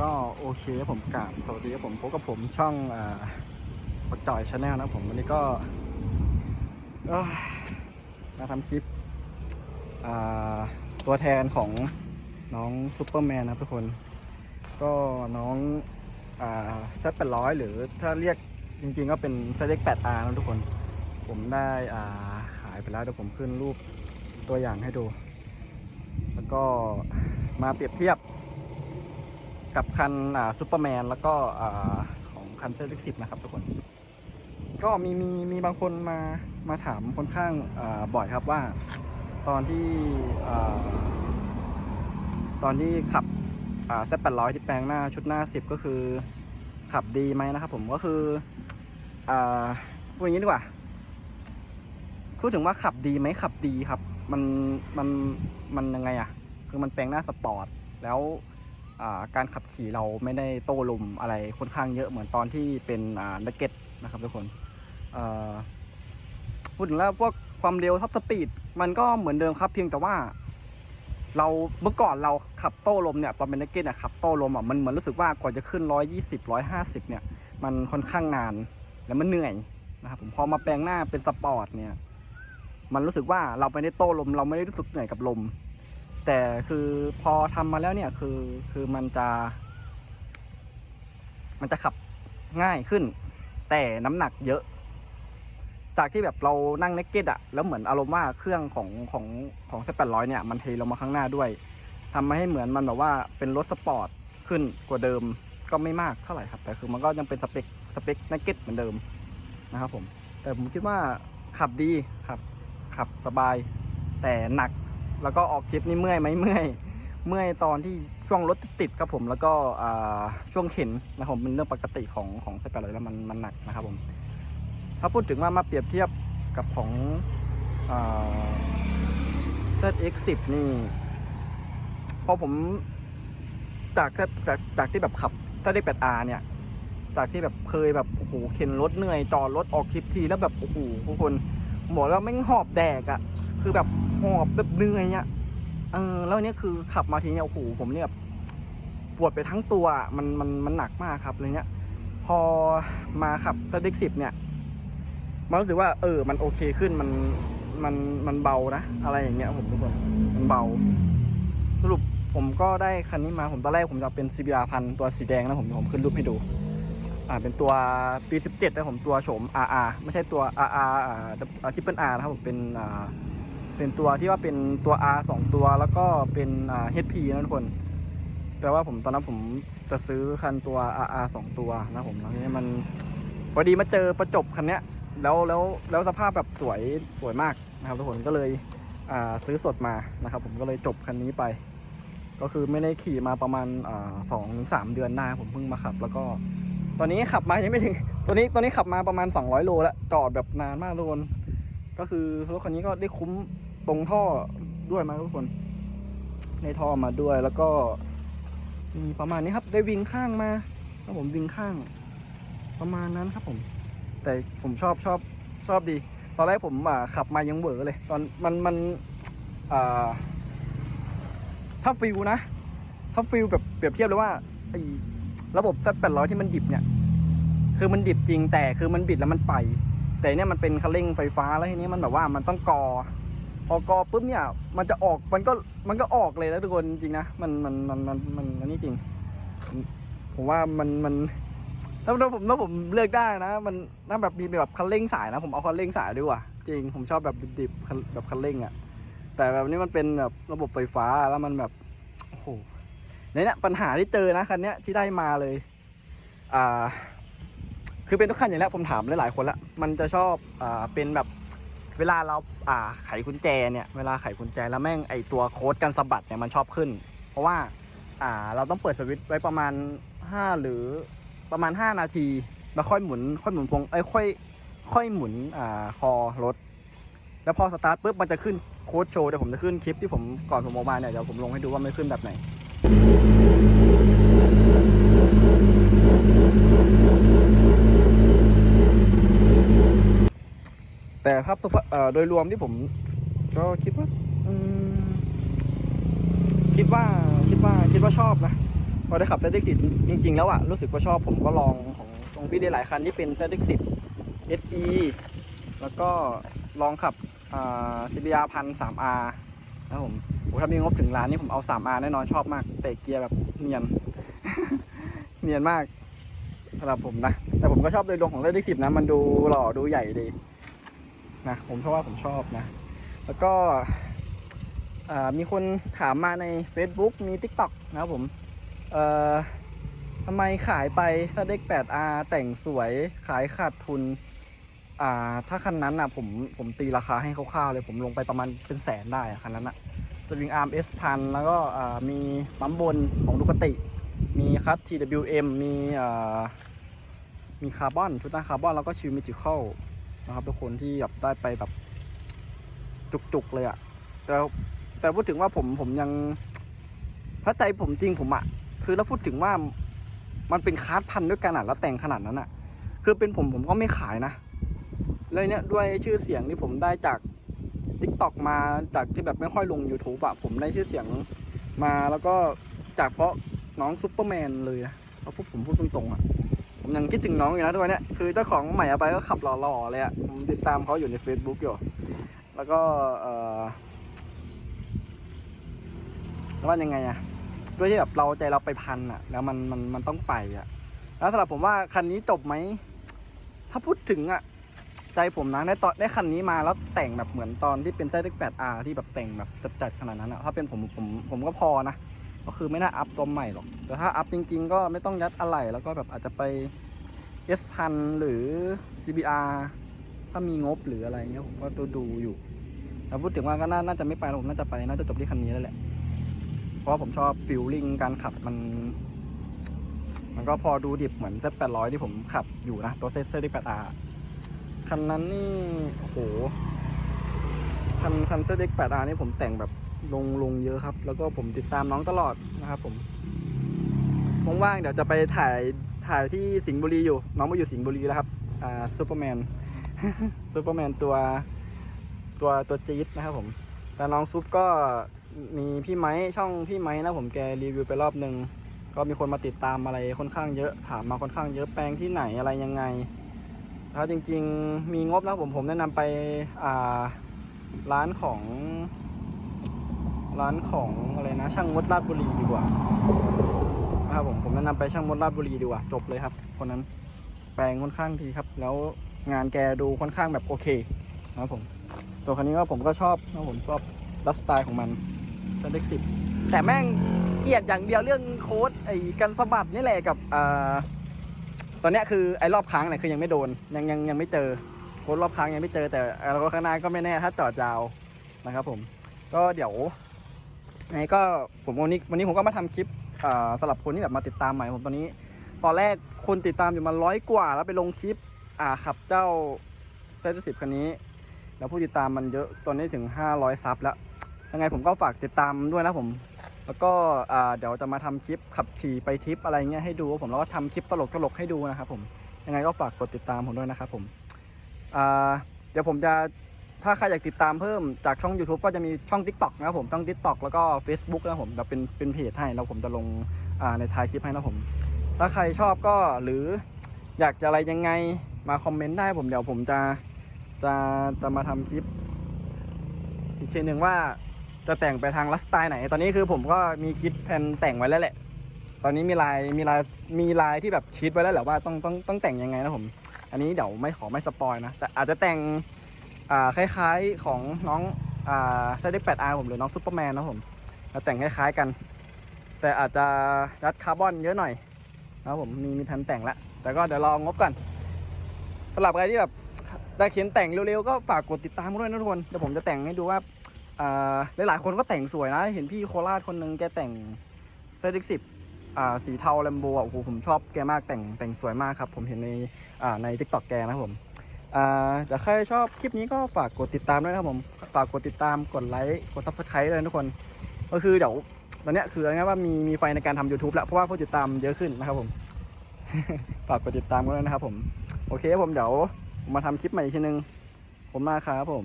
ก็โอเคครับผมกาบสวัสดีครับผมพบกับผมช่องอ่าปจ่อยชาแนลนะผมวันนี้ก็มาทำคลิปตัวแทนของน้องซูเปอร์แมนนะทุกคน ก็น้องอ่าเซตแปดร้อยหรือถ้าเรียกจริงๆก็เป็นเซตเล็กแปดอาร์นะทุกคน ผมได้าขายไปแล้วเดี๋ยวผมขึ้นรูปตัวอย่างให้ดู แล้วก็มาเปรียบเทียบ กับคันซูเปอร์แมนแล้วก็ของคันเซตสิบนะครับทุกคน ก็มีมีมีบางคนมามาถามค่อนข้างบ่อยครับว่า ตอนที่ตอนที่ขับเซตแปดร้อยที่แปลงหน้าชุดหน้าสิบก็คือขับดีไหมนะครับผมก็คือพูดอย่างนี้ดีกว่าพูดถึงว่าขับดีไหมขับดีครับ มันมันมันยังไงอะคือมันแปลงหน้าสปอร์ตแล้ว การขับขี่เราไม่ได้โต้ลมอะไรค่อนข้างเยอะเหมือนตอนที่เป็นนักเก็ตนะครับทุกคนพูดถึงแล้วพวกความเร็วท็อปสปีดมันก็เหมือนเดิมครับเพียงแต่ว่า เราเมื่อก่อนเราขับโต้ลมเนี่ยตอนเป็นนักเก็ตอะขับโต้ลมอะมันเหมือนรู้สึกว่าก่อนจะขึ้น 120 150 เนี่ย มันค่อนข้างนานแล้วมันเหนื่อยนะครับผมพอมาแปลงหน้าเป็นสปอร์ตเนี่ย มันรู้สึกว่าเราไม่ได้โต้ลม เราไม่ได้รู้สึกเหนื่อยกับลม แต่คือพอทำมาแล้วเนี่ยคือคือมันจะ มันจะขับง่ายขึ้น แต่น้ำหนักเยอะ จากที่แบบเรานั่งเนกเก็ตอะแล้วเหมือนอารมณ์ว่าเครื่องของของของเซแปดร้อยเนี่ยมันเทลงมาข้างหน้าด้วยทำให้เหมือนมันแบบว่าเป็นรถสปอร์ตขึ้นกว่าเดิมก็ไม่มากเท่าไหร่ครับ แต่คือมันก็ยังเป็นสเปคสเปคเนกเก็ตเหมือนเดิมนะครับผม แต่ผมคิดว่าขับดีครับขับสบายแต่หนัก แล้วก็ออกทริปนี่เมื่อยไหมเมื่อย เมื่อยตอนที่ช่วงรถติดครับผม แล้วก็ช่วงเข็นนะครับผมเป็นเรื่องปกติของของสเปรเลยแล้วมันมันหนักนะครับผม ถ้าพูดถึงว่ามาเปรียบเทียบกับของอ่า ZX10 นี่ พอผมจากจากจากที่แบบขับ ถ้าได้ 8R เนี่ย จากที่แบบเคยแบบโอ้โหเข็นรถเหนื่อยจอดรถออกทริปทีแล้วแบบโอ้โหทุกคนบอกแล้วไม่งหอบแดกอะ คือแบบหอบแบบเหนื่อยอะเออแล้วเนี้ยคือขับมาทีเนี่ยโอ้โหผมเนี่ยแบบปวดไปทั้งตัวอะมันมันมันหนักมากครับเลยเนี้ยพอมาขับ ZX10 เนี่ยมันรู้สึกว่าเออ มันโอเคขึ้นมันมันมันเบานะ อะไรอย่างเงี้ยผมทุกคนมันเบา สรุปผมก็ได้คันนี้มาผมตอนแรกผมจะเอาเป็น CBR พันตัวสีแดงนะผมผมขึ้นรูปให้ดู อ่าเป็นตัวปี 17นะผมตัวโฉม RR ไม่ใช่ตัว RR อ่าทิปเปิล R นะครับผมเป็นอ่า เป็นตัวที่ว่าเป็นตัว R สองตัวแล้วก็เป็นอ่า HP นะทุกคน แต่ว่าผมตอนนั้นผมจะซื้อคันตัว RR สองตัวนะผมแล้วทีนี้มันพอดีมาเจอประจบคันเนี้ยแล้วแล้วแล้วสภาพแบบสวยสวยมากนะครับทุกคนก็เลยซื้อสดมานะครับ ผมก็เลยจบคันนี้ไป ก็คือไม่ได้ขี่มาประมาณสองถึงสามเดือนได้ผมเพิ่งมาขับ แล้วก็ ตอนนี้ขับมายังไม่ถึงตัวนี้ตัวนี้ขับมาประมาณ 200 โลแล้วจอดแบบนานมากทุกคนก็คือรถคันนี้ก็ได้คุ้ม ตรงท่อด้วยมาทุกคนได้ท่อมาด้วยแล้วก็มีประมาณนี้ครับ ได้วิ่งข้างมาครับผมวิ่งข้าง ประมาณนั้นครับผม แต่ผมชอบชอบชอบดี ตอนแรกผมขับมายังเหวอเลย ตอนมันมันถ้าฟิลนะถ้าฟิลแบบเปรียบเทียบเลยว่าไอ้ระบบ Z 8 0 0ที่มันดิบเนี่ย คือมันดิบจริงแต่คือมันบิดแล้วมันไป แต่เนี่ยมันเป็นคันเร่งไฟฟ้าแล้วทีนี้มันแบบว่ามันต้องกอ พอกกอปุ๊บเนี่ย มันจะออกมันก็มันก็ออกเลยแล้วทุกคนจริงนะมันมันมันมันมันอันนี้จริง ผมว่ามันมันถ้าถ้าผมถ้าผมเลือกได้นะ มันถ้าแบบมีแบบคันเร่งสายนะผมเอาคันเร่งสายดีกว่าจริงผมชอบแบบดิบๆแบบคันเร่งอะ่ะแต่แบบนี้มันเป็นแบบระบบไฟฟ้าแล้วมันแบบโอ้โหเนี่ยปัญหาที่เจอนะคันเนี้ยที่ได้มาเลย อ่า คือเป็นทุกคันอย่างนี้ผมถามหลายๆคนละมันจะชอบอ่าเป็นแบบ เวลาเราอ่าไขกุญแจเนี่ยเวลาไขกุญแจแล้วแม่งไอตัวโค้ดกันสะบัดเนี่ยมันชอบขึ้น เพราะว่าอ่าเราต้องเปิดสวิตช์ไว้ประมาณห้าหรือประมาณ 5 นาที แล้วค่อยหมุนค่อยหมุนพวงเอ้ยค่อยค่อยหมุนอ่าคอรถ แล้วพอสตาร์ทปุ๊บมันจะขึ้นโค้ดโชว์เดี๋ยวผมจะขึ้นคลิปที่ผมก่อนผมออกมาเนี่ยเดี๋ยวผมลงให้ดูว่ามันขึ้นแบบไหน แต่ครับโดยรวมที่ผมก็คิดว่าคิดว่าคิดว่าคิดว่าชอบนะพอได้ขับ ZX10 จริง ๆ แล้วอะรู้สึกว่าชอบผมก็ลองของของพี่ได้หลายคันที่เป็น ZX10 SE แล้วก็ลองขับอ่า CBR พัน 3R นะครับผมโอ้ถ้ามีงบถึงล้านนี่ผมเอา 3R แน่นอนชอบมากเตะเกียร์แบบเนียน เนียนมากสำหรับผมนะ แต่ผมก็ชอบโดยรวมของ ZX10 นะ มันดูหล่อดูใหญ่ดี นะผมเพราะว่าผมชอบนะ แล้วก็มีคนถามมาใน Facebook มี TikTok นะครับผมทำไมขายไปถ้าเด็ก 8R แต่งสวยขายขาดทุน อ่า ถ้าคันนั้นอะผมผมตีราคาให้คร่าวๆเลยผมลงไปประมาณเป็นแสนได้คันนั้นอะสวิงอาร์ม S พันแล้วก็มีปั๊มบนของดูคติ มีคัต TWM มีอ่ามีคาร์บอนชุดหน้าคาร์บอนแล้วก็ชิวมิจิคอล นะครับทุกคนที่แบบได้ไปแบบจุกๆเลยอะแต่แต่พูดถึงว่าผมผมยังถ้าใจผมจริงผมอะคือแล้วพูดถึงว่ามันเป็นคาร์ดพันด้วยกันอะแล้วแต่งขนาดนั้นอะคือเป็นผมผมก็ไม่ขายนะเลยเนี่ยด้วยชื่อเสียงที่ผมได้จาก t ิ k t o k มาจากที่แบบไม่ค่อยลง YouTube อะผมได้ชื่อเสียงมาแล้วก็จากเพราะน้องซูเปอร์แมนเลยนะเพราะพวกผมพูดตรงๆอะ ผมยังคิดถึงน้องอยู่นะทุกวันนี้คือเจ้าของใหม่เอาไปก็ขับหล่อๆเลยอะผมติดตามเขาอยู่ใน Facebook อยู่ แล้วก็เออวมันยังไงอะด้วยที่แบบเราใจเราไปพันอะแล้วมันมันมันต้องไปอะแล้วสำหรับผมว่าคันนี้จบไหมถ้าพูดถึงอะใจผมนะได้ตอนได้คันนี้มาแล้วแต่งแบบเหมือนตอนที่เป็นไซส์ 8R ที่แบบแต่งแบบจัดๆขนาดนั้นอะถ้าเป็นผมผมผมก็พอนะ ก็คือไม่น่าอัพตัวใหม่หรอก แต่ถ้าอัพจริง ๆ ก็ไม่ต้องยัดอะไรแล้วก็แบบอาจจะไป S พันหรือ CBR ถ้ามีงบหรืออะไรเงี้ยผมก็ดูดูอยู่แต่พูดถึงว่าก็น่าจะไม่ไปหรอกผมน่าจะไปน่าจะจบที่คันนี้แล้วแหละ เพราะผมชอบฟิลลิ่งการขับมัน มันก็พอดูดิบเหมือนเซตแปดร้อยที่ผมขับอยู่นะ ตัวเซตเซตที่แปดอาคันนั้นนี่โหคันคันเซตแปดอานี่ผมแต่งแบบ ลงลงเยอะครับ แล้วก็ผมติดตามน้องตลอดนะครับผมว่างๆเดี๋ยวจะไปถ่ายถ่ายที่สิงห์บุรีอยู่ น้องมาอยู่สิงห์บุรีแล้วครับอ่าซูเปอร์แมนซูเปอร์แมนตัวตัวตัวจี๊ดนะครับผม แต่น้องซุปก็มีพี่ไม้ช่องพี่ไม้นะผมแกรีวิวไปรอบหนึ่งก็มีคนมาติดตามอะไรค่อนข้างเยอะถามมาค่อนข้างเยอะแปลงที่ไหนอะไรยังไงถ้าจริง ๆ มีงบนะผมผมแนะนำไปอ่าร้านของ ร้านของอะไรนะ ช่างมดราชบุรีดีกว่านะครับผมผมแนะนำไปช่างมดราชบุรีดีกว่า จบเลยครับ คนนั้นแปลงค่อนข้างทีครับ แล้วงานแกดูค่อนข้างแบบโอเคนะครับผม ตัวคันนี้ก็ผมก็ชอบนะผมชอบลัสไตล์ของมันเซนเด็กสิบแต่แม่งเกลียดอย่างเดียวเรื่องโค้ดไอ้กันสะบัดนี่แหละกับอ่าตอนเนี้ยคือไอ้รอบค้างเนี่ยคือยังไม่โดนยังยังยังไม่เจอโค้ดรอบค้างยังไม่เจอแต่เราข้างหน้าก็ไม่แน่ถ้าจอดยาวนะครับผม ก็เดี๋ยว ไงก็ผมวันนี้วันนี้ผมก็มาทำคลิปสำหรับคนที่แบบมาติดตามใหม่ผมตอนนี้ ตอนแรกคนติดตามอยู่มาร้อยกว่า แล้วไปลงคลิปอ่าขับเจ้าเซตสิบคันนี้ แล้วผู้ติดตามมันเยอะตอนนี้ถึง 500 ซับแล้วยังไงผมก็ฝากติดตามด้วยนะผม แล้วก็เดี๋ยวจะมาทำคลิปขับขี่ไปทริปอะไรเงี้ยให้ดูผมแล้วก็ทำคลิปตลกตลกๆให้ดูนะครับผมยังไงก็ฝากกดติดตามผมด้วยนะครับผมเดี๋ยวผมจะ ถ้าใครอยากติดตามเพิ่มจากช่อง YouTube ก็จะมีช่อง TikTok นะครับผมช่อง TikTok แล้วก็ Facebook นะครับผมเดี๋ยวเป็นเป็นเพจให้แล้วผมจะลงในท้ายคลิปให้นะผม ถ้าใครชอบก็หรืออยากจะอะไรยังไงมาคอมเมนต์ได้ผมเดี๋ยวผมจะจะจะมาทำคลิป อีกทีหนึ่งว่าจะแต่งไปทางลัสไตล์ไหน ตอนนี้คือผมก็มีคิดแผนแต่งไว้แล้วแหละ ตอนนี้มีลายมีลายมีลายที่แบบคิดไว้แล้วแหละว่าต้องต้องต้องแต่งยังไงนะผม อันนี้เดี๋ยวไม่ขอไม่สปอยนะแต่อาจจะแต่ง คล้ายๆของน้องอ่าไซเด็กแปดอาร์ผมหรือน้องซูเปอร์แมนนะผมแต่งคล้ายๆกัน แต่อาจจะยัดคาร์บอนเยอะหน่อยนะผมมีมีแผนแต่งแล้วแต่ก็เดี๋ยวรองบก่อนสำหรับใครที่แบบได้เขียนแต่งเร็วๆก็ฝากกดติดตามด้วยนะทุกคนเดี๋ยวผมจะแต่งให้ดูว่าอ่าหลายๆคนก็แต่งสวยนะ เห็นพี่โคราชคนหนึงแกแต่งเซติกสิบอ่าสีเทาแลมโบอะโอ้โหผมชอบแกมากแต่งแต่งสวยมากครับ ผมเห็นในอ่าในทิกตอกแกนะผม แต่ใครชอบคลิปนี้ก็ฝากกดติดตามด้วยนะครับผมฝากกดติดตามกดไลค์กดซับสไครต์เลยทุกคน ก็คือเดี๋ยวตอนนี้คืออาง่ายว่ามีมีไฟในการทำ YouTube แล้วเพราะว่าผู้ติดตามเยอะขึ้นนะครับผมฝากกดติดตามกันด้วยนะครับผม โอเคผมเดี๋ยวผมมาทำคลิปใหม่อีกทีนึง ผมมาครับผม